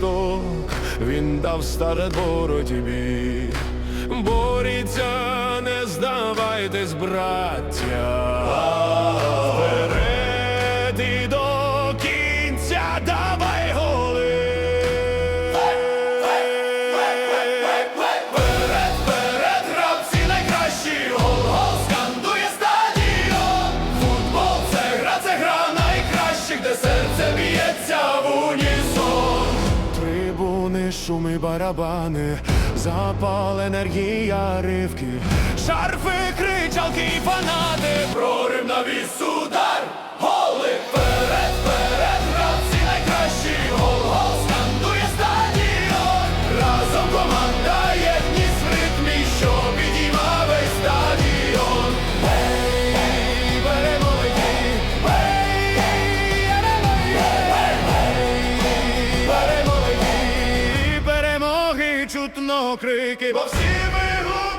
команда в старт боротьбі. Боріться, не здавайтесь, браття. Вперед до кінця давай голи. Вперед, вперед, гравці. Футбол це гра, це гра найкращих, де серце б'ється шуми, барабани, запал, енергія, ривки, шарфи, кричалки і фанати, прорив на віс, удар, чутно крики, бо всі ми губи.